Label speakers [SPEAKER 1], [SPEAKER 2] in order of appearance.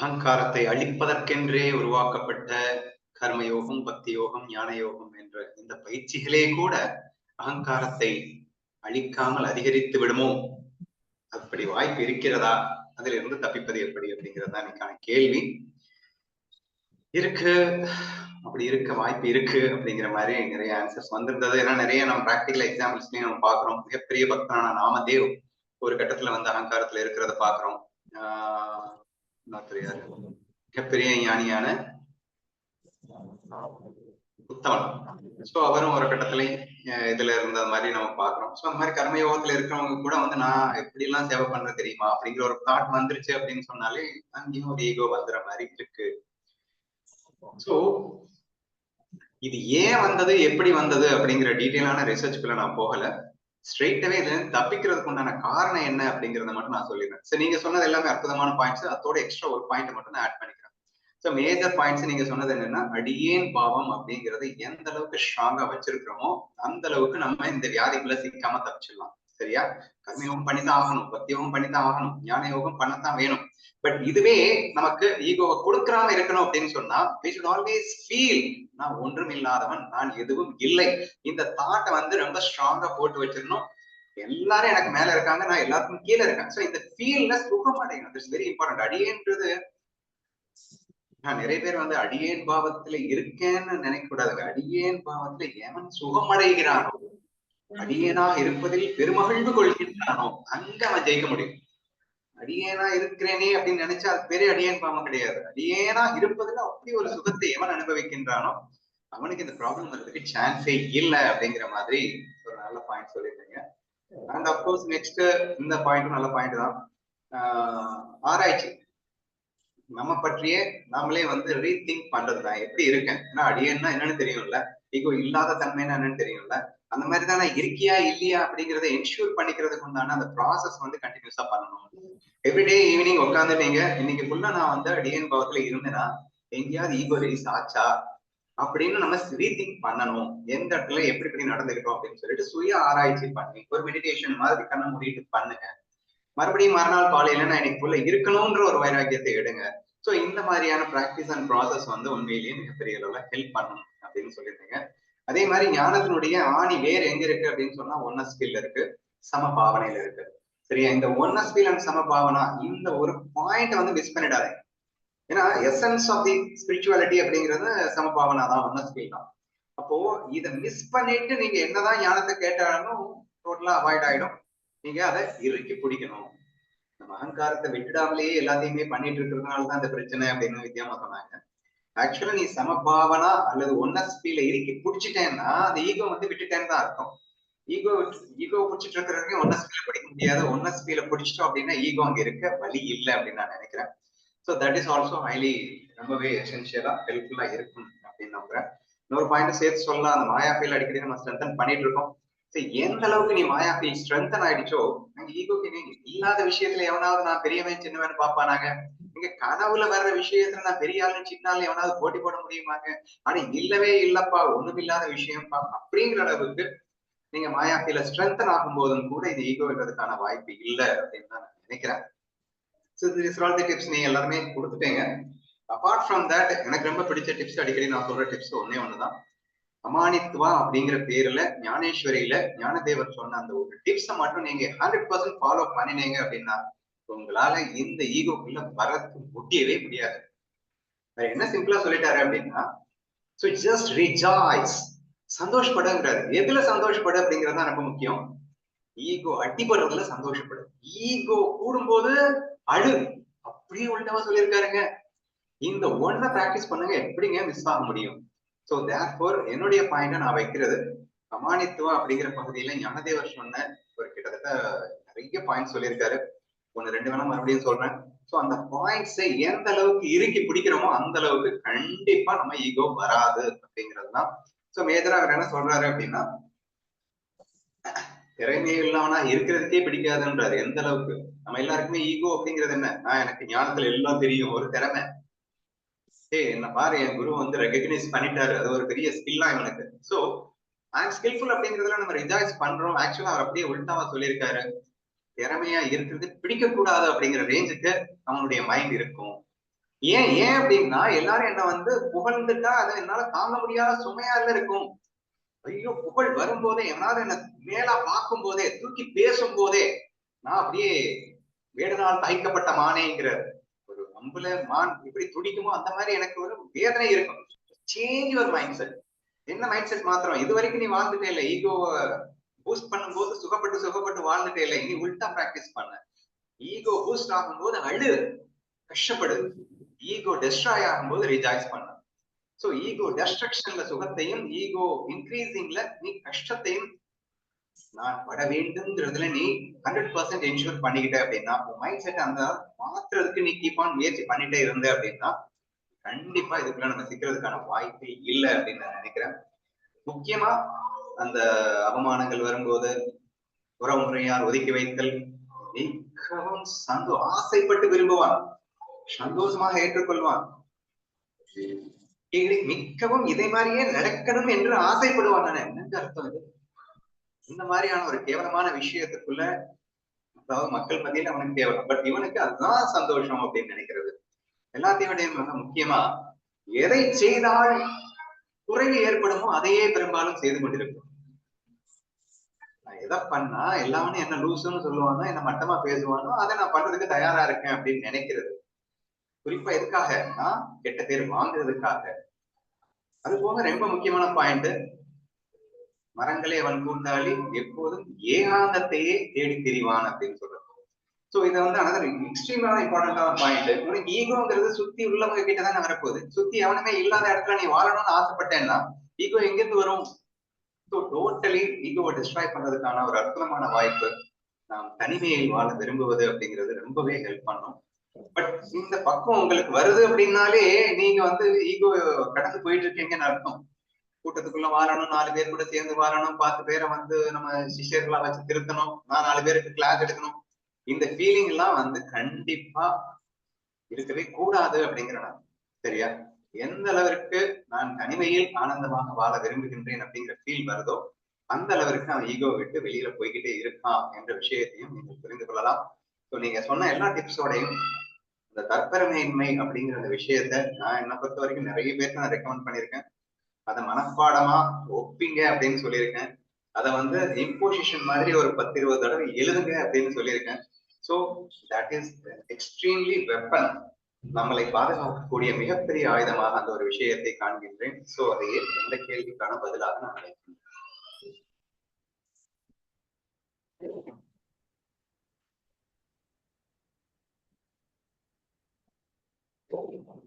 [SPEAKER 1] அகங்காரத்தை அழிப்பதற்கென்றே உருவாக்கப்பட்ட கர்மயோகம் பக்தி யோகம் ஞான யோகம் என்ற இந்த பயிற்சிகளே கூட அகங்காரத்தை அழிக்காமல் அதிகரித்து விடுமோ? அப்படி வாய்ப்பு இருக்கிறதா? அதிலிருந்து இருந்து தப்பிப்பது எப்படி அப்படிங்கிறது தான் கேள்வி. இருக்கு. அப்படி இருக்க வாய்ப்பு இருக்கு அப்படிங்கிற மாதிரி நிறைய ஆன்சர்ஸ் வந்திருந்தது. ஏன்னா நிறைய நம்ம ப்ராக்டிக்கல் எக்ஸாம்பிள்ஸ்லயும் நம்ம பாக்குறோம் மிகப்பெரிய பக்தனான நாமதேவ் ஒரு கட்டத்துல வந்து அகங்காரத்துல இருக்கிறத பாக்குறோம் ஆஹ் மிகப்பெரிய ஞானியான உத்தமன் சோ அவரும் ஒரு கட்டத்துல இதுல இருந்த மாதிரி நம்ம பாக்குறோம் சோ அந்த மாதிரி கர்மயோகத்துல இருக்கிறவங்க கூட வந்து நான் எப்படி எல்லாம் சேவை பண்றது தெரியுமா? அப்படிங்கிற ஒரு தாட் வந்துருச்சு அப்படின்னு சொன்னாலே அங்கேயும் ஒரு ஈகோ வந்துற மாதிரி இருக்கு. சோ இது ஏன் வந்தது? எப்படி வந்தது? அப்படிங்கிற டீட்டெயிலான ரிசர்ச்குள்ள நான் போகல. ஸ்ட்ரெயிட்டாவே இதுல இருந்து தப்பிக்கிறதுக்கு உண்டான காரணம் என்ன அப்படிங்கறத மட்டும் நான் சொல்லிடுறேன். சோ நீங்க சொன்னது எல்லாமே அற்புதமான பாயிண்ட்ஸ் அதோட எக்ஸ்ட்ரா ஒரு பாயிண்ட் மட்டும் நான் ஆட் பண்ணிக்கிறேன். சோ மேஜர் பாயிண்ட்ஸ் நீங்க சொன்னது என்னன்னா அடியேன் பாவம் அப்படிங்கறது எந்த அளவுக்கு ஸ்ட்ராங்கா வச்சிருக்கிறோமோ அந்த அளவுக்கு நம்ம இந்த வியாதிக்குள்ள சிக்காம தப்பிச்சிடலாம். சரியா? கர்மயோகம் பண்ணிதான் ஆகணும் பக்தியோகம் பண்ணிதான் ஆகணும் ஞான யோகம் பண்ணத்தான் வேணும். பட் இதுவே நமக்கு ஈகோவை கொடுக்கறாம இருக்கணும் அப்படின்னு சொன்னா we should always நான் ஒன்றும் இல்லாதவன் நான் எதுவும் இல்லை. இந்த தாட்டை வந்து ரொம்ப ஸ்ட்ராங்கா போட்டு வச்சிடணும். எல்லாரும் எனக்கு மேல இருக்காங்க நான் எல்லாருக்கும் கீழே இருக்கேன் சோ இந்த ஃபீல்ல சுகம் அடையணும். இட்ஸ் வெரி இம்பார்ட்டன்ட் அடியேன்றது நான் நிறைய பேர் வந்து அடியேன் பாவத்துல இருக்கேன்னு நினைக்க கூடாதுங்க அடியேன் பாவத்துல எவன் சுகமடைகிறானோ அடியேனாக இருப்பதில் பெருமகிழ்வு கொள்கின்றானோ அங்க அவன் ஜெயிக்க முடியும். அடியேனா இருக்கிறேனே அப்படின்னு நினைச்சா அது பெரிய அடியேன் பாவம் கிடையாது. அடியேனா இருப்பதுல அப்படி ஒரு சுகத்தை எவன் அனுபவிக்கின்றானோ அவனுக்கு இந்த ப்ராப்ளம் வர்றதுக்கு சான்ஸே இல்லை அப்படிங்கிற மாதிரி ஒரு நல்ல பாயிண்ட் சொல்லியிருந்தீங்க. அண்ட் அப்கோர்ஸ் நெக்ஸ்ட் இந்த பாயிண்ட்டும் நல்ல பாயிண்ட் தான். ஆஹ் ஆராய்ச்சி. நம்ம பற்றியே நாமளே வந்து ரீதிங்க் பண்றது தான் எப்படி இருக்கேன்? ஏன்னா அடியேன்னா என்னன்னு தெரியும்ல? ஈகோ இல்லாத தன்மைன்னா என்னன்னு தெரியும்ல? அந்த மாதிரி தானே நான் இருக்கியா இல்லையா அப்படிங்கறத என்ஷூர் பண்ணிக்கிறதுக்கு உண்டான அந்த ப்ராசஸ் வந்து கண்டினியூஸா பண்ணணும். எவ்ரிடே ஈவினிங் உட்காந்து நீங்க இன்னைக்கு ஃபுல்லா நான் வந்து டிஎன் பவத்துல இருந்தேன்னா எங்கேயாவது ஈகோ ரிலீஸ் ஆச்சா அப்படின்னு நம்ம ரீதிங்க் பண்ணணும். எந்த இடத்துல எப்படி எப்படி நடந்துக்கிட்டோம் அப்படின்னு சொல்லிட்டு சுய ஆராய்ச்சி பண்ணி ஒரு மெடிடேஷன் மாதிரி கண்ணை முடிட்டு பண்ணுங்க. மறுபடியும் மறுநாள் காலையில நான் இன்னைக்கு ஃபுல்லா இருக்கணும்ன்ற ஒரு வைராக்கியத்தை எடுங்க. சோ இந்த மாதிரியான ப்ராக்டிஸ் அண்ட் ப்ராசஸ் வந்து உண்மையிலேயே மிகப்பெரிய அளவுல ஹெல்ப் பண்ணணும் அப்படின்னு சொல்லியிருந்தீங்க. அதே மாதிரி ஞானத்தினுடைய ஆணி வேர் எங்க இருக்கு அப்படின்னு சொன்னா ஒன்னஸ் ஃபீல்ல இருக்கு சம பாவனையில இருக்கு. சரியா? இந்த ஒன்னஸ் ஃபீல் அண்ட் சம பாவனா இந்த ஒரு பாயிண்ட் வந்து மிஸ் பண்ணிடாதீங்க ஏன்னா எசன்ஸ் ஆஃப் தி ஸ்பிரிச்சுவாலிட்டி அப்படிங்கிறது சம பாவனா தான் ஒன்னஸ் ஃபீல் தான். அப்போ இதை மிஸ் பண்ணிட்டு நீங்க என்னதான் ஞானத்தை கேட்டாலும் டோட்டலா அவாய்ட் ஆயிடும். நீங்க அதை இறுக்கி பிடிக்கணும். நம்ம அகங்காரத்தை விட்டுடாமலேயே எல்லாத்தையுமே பண்ணிட்டு இருக்கிறதுனால தான் இந்த பிரச்சனை அப்படின்னு வித்தியாம சொன்னாங்க. ஆக்சுவலா நீ சமபாவனா அல்லது ஒன்னஸ் ஃபீல இறுக்கி பிடிச்சிட்டேன்னா அந்த ஈகோ வந்து விட்டுட்டேன்னு தான் அர்த்தம். ஈகோ ஈகோ பிடிச்சிட்டு இருக்கிறவங்க ஒன்னஸ் ஃபீல பிடிக்க முடியாது. ஒன்னஸ் ஃபீல பிடிச்சிட்டோம் அப்படின்னா ஈகோ அங்க இருக்க வழி இல்லை அப்படின்னு நான் நினைக்கிறேன். So that is also highly ரொம்பவே எசென்சியலா ஹெல்ப்ஃபுல்லா இருக்கும் அப்படின்னு நம்புறேன். இன்னொரு பாயிண்ட் சேர்த்து சொல்லலாம். அந்த மாயா ஃபீல் அடிக்கடி நம்ம ஸ்ட்ரென்தன் பண்ணிட்டு இருக்கோம். எந்த அளவுக்கு நீ மாயா ஃபீல் ஸ்ட்ரென்தன் ஆயிடுச்சோ அங்க ஈகோக்கு நீங்க இல்லாத விஷயத்துல எவனாவது நான் பெரியவன் சின்னவன் பாப்பானாங்க நீங்க கனவுல வர்ற விஷயத்துல நான் பெரிய ஆளு சின்ன ஆளு எவனாவது போட்டி போட முடியுமாங்க? ஆனா இல்லவே இல்லப்பா ஒண்ணும் இல்லாத விஷயம்ப்பா அப்படிங்கிற அளவுக்கு நீங்க மாயாப்பியில ஸ்ட்ரென்தன் ஆகும் போதும் கூட இது ஈகோன்றதுக்கான வாய்ப்பு இல்லை அப்படின்னு தான் நான் நினைக்கிறேன். ஸோ டிப்ஸ் நீங்க எல்லாருமே கொடுத்துட்டீங்க. அபார்ட் ஃப்ரம் தட் எனக்கு ரொம்ப பிடிச்ச டிப்ஸ் அடிக்கடி நான் சொல்ற டிப்ஸ் ஒன்னே ஒண்ணுதான். அமானித்துவா அப்படிங்கிற பேர்ல ஞானேஸ்வரியில ஞானதேவர் சொன்ன அந்த ஒரு டிப்ஸை மட்டும் நீங்க ஹண்ட்ரட் பர்சன்ட் ஃபாலோ பண்ணினீங்க அப்படின்னா உங்களால இந்த ஈகோக்குள்ள வரத்து முடியவே முடியாது. வேற என்ன சிம்பிளா சொல்லிட்டாரு அப்படின்னா ஸோ ஜஸ்ட் ரிஜாய்ஸ் சந்தோஷப்படுங்கிறாரு. எதுல சந்தோஷப்படு அப்படிங்கிறது தான் ரொம்ப முக்கியம். ஈகோ அடிபடுறதுல சந்தோஷப்படு. ஈகோ கூடும்போது அழு. அப்படியே உள்டவா சொல்லியிருக்காருங்க. இந்த ஒன்ன பிராக்டிஸ் பண்ணுங்க எப்படிங்க மிஸ் ஆக முடியும்? ஸோ தேர்ஃபோர் என்னுடைய பாயிண்ட நான் வைக்கிறது. சமானித்துவம் அப்படிங்கிற பகுதியில ஞானதேவர் சொன்ன ஒரு கிட்டத்தட்ட நிறைய பாயிண்ட் சொல்லியிருக்காரு. ஒன்னு ரெண்டு வேணா மறுபடியும் சொல்றேன். ஸோ அந்த பாயிண்ட்ஸை எந்த அளவுக்கு இறுக்கி பிடிக்கிறோமோ அந்த அளவுக்கு கண்டிப்பா நம்ம ஈகோ வராது அப்படிங்கிறது தான் ஸோ மேஜரா அவர் என்ன சொல்றாரு அப்படின்னா திறமை இல்லாமனா இருக்கிறதுக்கே பிடிக்காதுன்றாரு. எந்த அளவுக்கு? நம்ம எல்லாருக்குமே ஈகோ அப்படிங்கிறது என்ன? நான் எனக்கு ஞானத்துல எல்லாம் தெரியும். ஒரு திறமை. ஏ என்ன பாரு என் குரு வந்து ரெகக்னைஸ் பண்ணிட்டாரு. அது ஒரு பெரிய ஸ்கில்லா இவனுக்கு ஸோ ஐம் ஸ்கில்ஃபுல் அப்படிங்கிறதுல நம்ம ரிஜாய்ஸ் பண்றோம். ஆக்சுவலா அவர் அப்படியே உள்டாவா சொல்லியிருக்காரு. திறமையா இருக்கிறது பிடிக்கக்கூடாது அப்படிங்கிற ரேஞ்சுக்கு நம்மளுடைய மைண்ட் இருக்கும். ஏன் ஏன் அப்படின்னா எல்லாரும் என்ன வந்து புகழ்ந்துட்டா அதை என்னால தாங்க முடியாத சுமையா இல்ல இருக்கும். ஐயோ புகழ் வரும்போதே என்னால என்ன மேலா பார்க்கும் போதே தூக்கி பேசும் போதே நான் அப்படியே வேடனால் தைக்கப்பட்ட மானேங்கிற அம்புல மான் எப்படி துடிக்குமோ அந்த மாதிரி எனக்கு ஒரு வேதனை இருக்கும் சேஞ்ச் ஒரு மைண்ட் செட் என்ன மைண்ட் செட் மாத்திரம்? இது வரைக்கும் நீ வாழ்ந்துட்டே இல்லை. ஈகோவை பூஸ்ட் பண்ணும்போது சுகப்பட்டு சுகப்பட்டு வாழ்ந்துட்டே இல்லை. இனி உல்டா ப்ராக்டிஸ் பண்ண. ஈகோ பூஸ்ட் ஆகும்போது அழு. கஷ்டப்படு. ஈகோ டெஸ்ட்ராய் ஆகும்போது ரிஜாய்ஸ் பண்ண. சோ ஈகோ டெஸ்ட்ரக்ஷன்ல சுகத்தையும் ஈகோ இன்க்ரீசிங்ல நீ கஷ்டத்தையும் நான் பட வேண்டும்ங்கிறதுல நீ ஹண்ட்ரட் பர்சன்ட் என்ஷூர் பண்ணிக்கிட்ட அப்படின்னா மைண்ட் செட் அந்த மாத்துறதுக்கு நீ கீப் ஆன் முயற்சி பண்ணிட்டே இருந்த அப்படின்னா கண்டிப்பா இதுக்குள்ள நம்ம சிக்கிறதுக்கான வாய்ப்பு இல்லை அப்படின்னு நான் நினைக்கிறேன். முக்கியமா அந்த அவமானங்கள் வரும்போது உறவுமுறையார் ஒதுக்கி வைத்தல் மிகவும் சந்தோ ஆசைப்பட்டு விரும்புவான். சந்தோஷமாக ஏற்றுக்கொள்வான். மிக்கவும் இதை மாதிரியே நடக்கணும் என்று ஆசைப்படுவான். என்னங்க அர்த்தம் இது? இந்த மாதிரியான ஒரு கேவலமான விஷயத்துக்குள்ள அதாவது மக்கள் மத்தியில அவனுக்கு தேவை பட் இவனுக்கு அதுதான் சந்தோஷம் அப்படின்னு நினைக்கிறது. எல்லாத்தையும் மிக முக்கியமா எதை செய்தால் குறைவு ஏற்படுமோ அதையே பெரும்பாலும் செய்து கொண்டிருக்கும். நான் எதை பண்ணா எல்லாமே என்ன லூசுன்னு சொல்லுவானோ என்ன மட்டமா பேசுவானோ அதை நான் பண்றதுக்கு தயாரா இருக்கேன் அப்படின்னு நினைக்கிறது. குறிப்பா எதுக்காக நான் கெட்ட பேர் வாங்குறதுக்காக. அது போக ரொம்ப முக்கியமான பாயிண்ட் மரங்களே அவன் கூட்டாளி எப்போதும் ஏகாந்தத்தையே தேடி தெரிவான் அப்படின்னு சொல்றது சோ இதை வந்து அனதர் எக்ஸ்ட்ரீமான இம்பார்ட்டன்டான பாயிண்ட் உனக்கு ஈகோங்கிறது சுத்தி உள்ளவங்க கிட்ட தான் வரப்போகுது. சுத்தி எவனுமே இல்லாத இடத்துல நீ வாழணும்னு ஆசைப்பட்டேன்னா ஈகோ எங்கிருந்து வரும்? ஸோ டோட்டலி ஈகோவை டிஸ்ட்ராய் பண்றதுக்கான ஒரு அற்புதமான வாய்ப்பு நாம் தனிமையில் வாழ விரும்புவது அப்படிங்கிறது ரொம்பவே ஹெல்ப் பண்ணும். பட் இந்த பக்கம் உங்களுக்கு வருது அப்படின்னாலே நீங்க வந்து ஈகோ கடந்து போயிட்டு இருக்கீங்கன்னு அர்த்தம். கூட்டத்துக்குள்ள வாழணும் நாலு பேர் கூட சேர்ந்து வாழணும் பத்து பேரை வந்து நம்ம சிஷியர்களா வச்சு திருத்தணும். நான் நாலு பேருக்கு கிளாஸ் எடுக்கணும். இந்த ஃபீலிங் எல்லாம் வந்து கண்டிப்பா இருக்கவே கூடாது அப்படிங்கிற நான் சரியா? எந்த அளவிற்கு நான் தனிமையில் ஆனந்தமாக வாழ விரும்புகின்றேன் அப்படிங்கிற ஃபீல் வருதோ அந்த அளவிற்கு அவன் ஈகோ விட்டு வெளியில போய்கிட்டே இருக்கான் என்ற விஷயத்தையும் நீங்கள் புரிந்து கொள்ளலாம். ஸோ நீங்க சொன்ன எல்லா டிப்ஸோடையும் இந்த தற்பெருமையின்மை அப்படிங்கிற அந்த விஷயத்த நான் என்னை பொறுத்த வரைக்கும் நிறைய பேருக்கு நான் ரெக்கமெண்ட் பண்ணியிருக்கேன். அதை மனப்பாடமா ஒப்பிங்க அப்படின்னு சொல்லியிருக்கேன். அதை வந்து இம்போசிஷன் மாதிரி ஒரு பத்து இருபது தடவை எழுதுங்க அப்படின்னு சொல்லியிருக்கேன். So that is extremely weapon நம்மளை பாதுகாக்கக்கூடிய மிகப்பெரிய ஆயுதமாக அந்த ஒரு விஷயத்தை காண்கின்றேன். ஸோ அதையே எந்த கேள்விக்கான பதிலாக நான் நினைக்கிறேன்
[SPEAKER 2] Thank you.